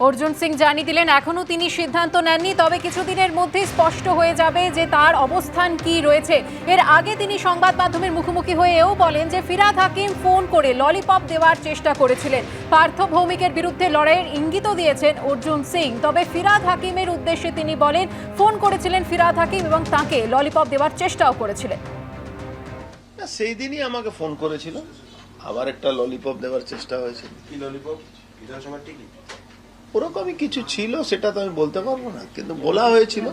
অর্জুন সিং জানিয়ে দিলেন এখনও তিনি সিদ্ধান্ত নেননি তবে কিছুদিনের মধ্যেই স্পষ্ট হয়ে যাবে যে তার অবস্থান কি রয়েছে। এর আগে তিনি সংবাদ মাধ্যমের মুখোমুখি হয়েও বলেন যে ফিরাদ হাকিম ফোন করে ললিপপ দেওয়ার চেষ্টা করেছিলেন। পার্থ ভৌমিকের বিরুদ্ধে লড়াইয়ের ইঙ্গিতও দিয়েছেন অর্জুন সিং তবে ফিরাদ হাকিমের উদ্দেশ্যে তিনি বলেন ফোন করেছিলেন ফিরাদ হাকিম এবং তাকে ললিপপ দেওয়ার চেষ্টাও করেছিলেন। সেই দিনই আমাকে ফোন করেছিল। আবার একটা ললিপপ দেওয়ার চেষ্টা হয়েছিল কি ললিপপ? বিধানসভার টিকিট? ওরকমই কিছু ছিল সেটা তো আমি বলতে পারব না কিন্তু বলা হয়েছিল।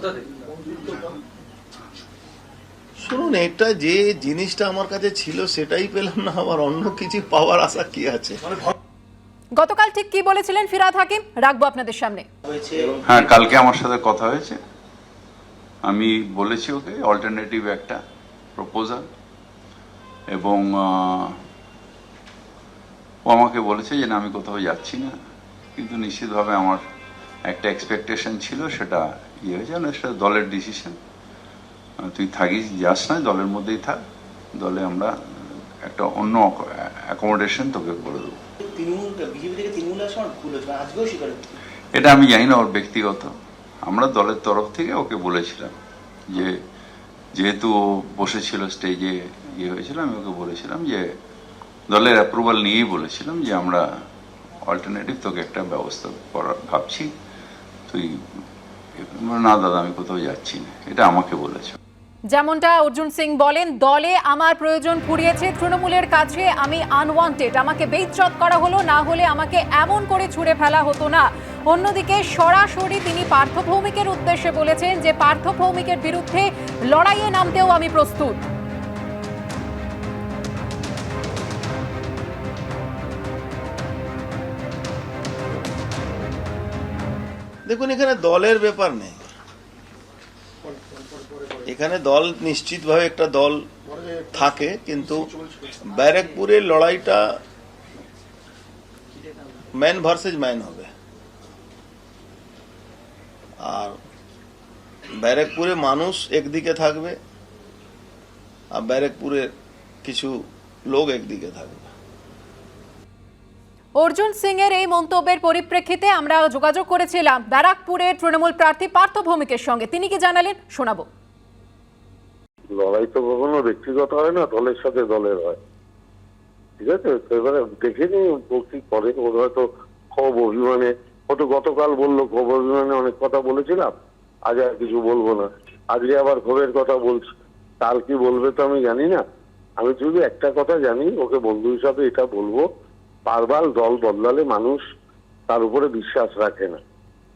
শুনুন এটা যে জিনিসটা আমার কাছে ছিল সেটাই পেলাম না আমার অন্য কিছু পাওয়ার আশা কি আছে? গতকাল ঠিক কি বলেছিলেন ফিরাদ হাকিম? রাখব আপনাদের সামনে। হ্যাঁ কালকে আমার সাথে কথা হয়েছে। আমি বলেছি ওকে অল্টারনেটিভ একটা প্রপোজাল এবং ও আমাকে বলেছে যে না আমি কোথাও যাচ্ছি না। কিন্তু নিশ্চিতভাবে আমার একটা এক্সপেকটেশন ছিল সেটা ইয়ে হয়েছে না সেটা দলের ডিসিশন তুই থাকিস যাস না দলের মধ্যেই থাক। দলে আমরা একটা অন্য অ্যাকোমোডেশন তোকে করে দেবো। হচ্ছে। এটা আমি জানি না ওর ব্যক্তিগত। আমরা দলের তরফ থেকে ওকে বলেছিলাম যে যেহেতু ও বসেছিল স্টেজে ইয়ে হয়েছিল আমি ওকে বলেছিলাম যে দলের অ্যাপ্রুভাল নিয়েই বলেছিলাম যে আমরা অল্টারনেটিভ তোকে একটা ব্যবস্থা করার, ভাবছি, তুই না দাদা, আমি কোথাও যাচ্ছি না। এটা আমাকে বলেছে। যেমনটা অর্জুন সিং বলেন, দলে আমার প্রয়োজন ফুরিয়েছে, তৃণমূলের কাছে আমি আনওয়ান্টেড আমাকে বেইজ্জত করা হলো, না হলে আমাকে এমন করে ছুড়ে ফেলা হতো না। অন্যদিকে সরাসরি তিনি পার্থ ভৌমিকের উদ্দেশ্যে বলেছেন যে পার্থ ভৌমিকের বিরুদ্ধে লড়াইয়ে নামতেও আমি প্রস্তুত। দেখুন, এখানে দলের ব্যাপার নেই। এখানে দল নিশ্চিতভাবে একটা দল থাকে, কিন্তু ব্যারেকপুরের লড়াইটা ম্যান ভার্সেস ম্যান হবে। আর ব্যারেকপুরে মানুষ একদিকে থাকবে, আর ব্যারেকপুরের কিছু লোক একদিকে থাকবে। অর্জুন সিং এর এই মন্তব্যের পরিপ্রেক্ষিতে আমরা যোগাযোগ করেছিলাম ব্যারাকপুরের তৃণমূল প্রার্থী পার্থ ভৌমিকের সঙ্গে। তিনি কি জানালেন? শোনাবো। লড়াই তো কখনো ব্যক্তিগত হয় না, দলের সাথে দলের হয়। ঠিক আছে? তো এবারে দেখে নি কি করে। ওর হয়তো ক্ষোভ অভিমানে, ও তো গতকাল বলল ক্ষোভ অভিমানে অনেক কথা বলেছিলাম, আজ আর কিছু বলব না। আজকে আবার ক্ষোভের কথা বলছি। কাল কি বলবে তো আমি জানি না। আমি শুধু একটা কথা জানি, ওকে বন্ধু হিসাবে এটা বলব বারবার দল বদলালে মানুষ তার উপরে বিশ্বাস রাখে না।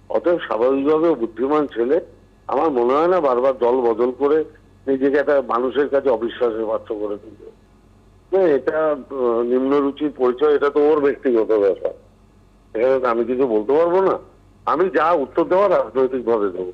অতএব স্বাভাবিকভাবে বুদ্ধিমান ছেলে আমার মনে হয় না বারবার দল বদল করে নিজেকে একটা মানুষের কাছে অবিশ্বাসের পাত্র করে তুলবে। না এটা আহ, নিম্ন রুচির পরিচয় এটা তো ওর ব্যক্তিগত ব্যাপার। এখানে আমি কিছু বলতে পারব না। আমি যা উত্তর দেওয়ার রাজনৈতিক ভাবে দেবো।